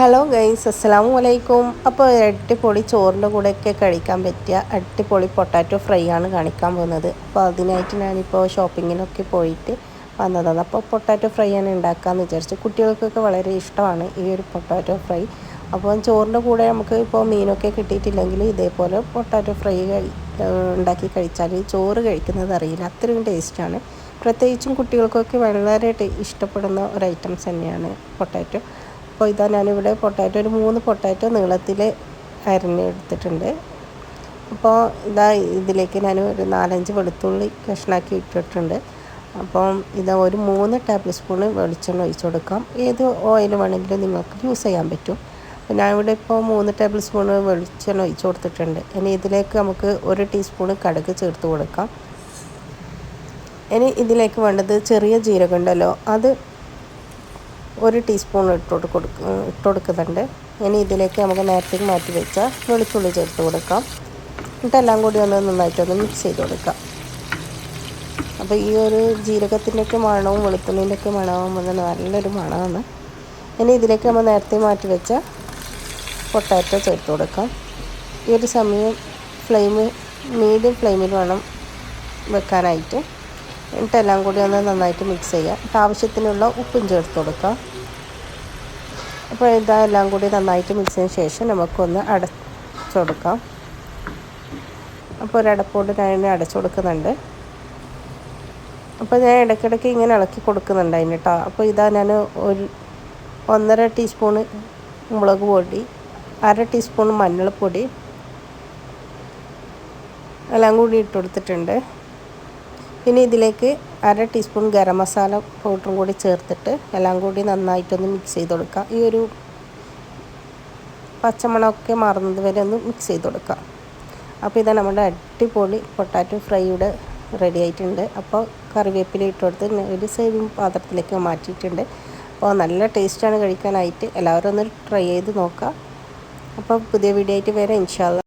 Hello guys അസ്സാം വലൈക്കും അപ്പോൾ അടിപൊളി ചോറിന്റെ കൂടെയൊക്കെ കഴിക്കാൻ പറ്റിയ അടിപൊളി പൊട്ടാറ്റോ ഫ്രൈ ആണ് കാണിക്കാൻ പോകുന്നത്. അപ്പോൾ അതിനായിട്ട് ഞാനിപ്പോൾ ഷോപ്പിങ്ങിനൊക്കെ പോയിട്ട് വന്നതാണ്. അപ്പോൾ പൊട്ടാറ്റോ ഫ്രൈ ആണ് ഉണ്ടാക്കാമെന്ന് വിചാരിച്ചു. കുട്ടികൾക്കൊക്കെ വളരെ ഇഷ്ടമാണ് ഈ ഒരു പൊട്ടാറ്റോ ഫ്രൈ അപ്പോൾ ചോറിന്റെ കൂടെ നമുക്ക് ഇപ്പോൾ മീനൊക്കെ കിട്ടിയിട്ടില്ലെങ്കിൽ ഇതേപോലെ പൊട്ടാറ്റോ ഫ്രൈ ഉണ്ടാക്കി കഴിച്ചാൽ ചോറ് കഴിക്കുന്നത് അറിയില്ല. അത്രയും ടേസ്റ്റാണ് പ്രത്യേകിച്ചും കുട്ടികൾക്കൊക്കെ വളരെ ഇഷ്ടപ്പെടുന്ന ഒരു ഐറ്റംസ് തന്നെയാണ് പൊട്ടാറ്റോ അപ്പോൾ ഇതാ ഞാനിവിടെ പൊട്ടാറ്റോ ഒരു മൂന്ന് പൊട്ടാറ്റോ നീളത്തിൽ അരിഞ്ഞെടുത്തിട്ടുണ്ട് അപ്പോൾ ഇതാ ഇതിലേക്ക് ഞാൻ ഒരു നാലഞ്ച് വെളുത്തുള്ളി കഷ്ണാക്കി ഇട്ടിട്ടുണ്ട്. അപ്പം ഇതാ ഒരു മൂന്ന് ടേബിൾ സ്പൂണ് വെളിച്ചെണ്ണ ഒഴിച്ചു കൊടുക്കാം. ഏത് ഓയിൽ വേണമെങ്കിലും നിങ്ങൾക്ക് യൂസ് ചെയ്യാൻ പറ്റും. അപ്പോൾ ഞാൻ ഇവിടെ ഇപ്പോൾ മൂന്ന് ടേബിൾ സ്പൂണ് വെളിച്ചെണ്ണ ഒഴിച്ചു കൊടുത്തിട്ടുണ്ട്. ഇനി ഇതിലേക്ക് നമുക്ക് ഒരു ടീസ്പൂണ് കടുക് ചേർത്ത് കൊടുക്കാം. ഇനി ഇതിലേക്ക് വേണ്ടത് ചെറിയ ജീരകം ഉണ്ടല്ലോ അത് ഒരു ടീസ്പൂൺ ഇട്ടോട്ട് കൊടുക്ക ഇട്ട് കൊടുക്കുന്നുണ്ട്. ഇനി ഇതിലേക്ക് നമുക്ക് നേരത്തെ മാറ്റി വെച്ച വെളുത്തുള്ളി ചേർത്ത് കൊടുക്കാം. എന്നിട്ടെല്ലാം കൂടി ഒന്ന് നന്നായിട്ടൊന്ന് മിക്സ് ചെയ്ത് കൊടുക്കാം. അപ്പോൾ ഈ ഒരു ജീരകത്തിന്റെയൊക്കെ മണവും വെളുത്തുള്ളിന്റെയൊക്കെ മണവും വന്ന് നല്ലൊരു മണമാണ്. ഇനി ഇതിലേക്ക് നമ്മൾ നേരത്തെ മാറ്റി വെച്ച പൊട്ടാറ്റോ ചേർത്ത് കൊടുക്കാം. ഈ ഒരു സമയം ഫ്ലെയിം മീഡിയം ഫ്ലെയിമിൽ വേണം വെക്കാനായിട്ട്. എന്നിട്ടെല്ലാം കൂടി ഒന്ന് നന്നായിട്ട് മിക്സ് ചെയ്യുക ആവശ്യത്തിനുള്ള ഉപ്പും ചേർത്ത് കൊടുക്കാം. അപ്പോൾ ഇതെല്ലാം കൂടി നന്നായിട്ട് മിക്സ് ചെയ്തതിന് ശേഷം നമുക്കൊന്ന് അടച്ചു കൊടുക്കാം. അപ്പോൾ ഒരടപ്പോട് ഞാൻ അടച്ചു കൊടുക്കുന്നുണ്ട്. അപ്പോൾ ഞാൻ ഇടയ്ക്കിടയ്ക്ക് ഇങ്ങനെ ഇളക്കി കൊടുക്കുന്നുണ്ട് അതിന് കേട്ടോ അപ്പോൾ ഇതാ ഞാൻ ഒരു ഒന്നര ടീസ്പൂണ് മുളക് പൊടി അര ടീസ്പൂൺ മഞ്ഞൾപ്പൊടി എല്ലാം കൂടി ഇട്ട് കൊടുത്തിട്ടുണ്ട്. പിന്നെ ഇതിലേക്ക് അര ടീസ്പൂൺ ഗരം മസാല പൗഡറും കൂടി ചേർത്തിട്ട് എല്ലാം കൂടി നന്നായിട്ടൊന്ന് മിക്സ് ചെയ്ത് കൊടുക്കുക ഈ ഒരു പച്ചമണമൊക്കെ മാറുന്നത് വരെ ഒന്ന് മിക്സ് ചെയ്ത് കൊടുക്കുക അപ്പോൾ ഇതാ നമ്മുടെ അടിപൊളി പൊട്ടാറ്റോ ഫ്രൈയുടെ റെഡി ആയിട്ടുണ്ട്. അപ്പോൾ കറിവേപ്പില ഇട്ട് കൊടുത്ത് ഒരു സേവിങ് പാത്രത്തിലേക്ക് മാറ്റിയിട്ടുണ്ട്. അപ്പോൾ നല്ല ടേസ്റ്റാണ് കഴിക്കാനായിട്ട്. എല്ലാവരും ഒന്ന് ട്രൈ ചെയ്ത് നോക്കുക. അപ്പോൾ പുതിയ വീഡിയോ ആയിട്ട് വരാം. ഇൻഷാല്ല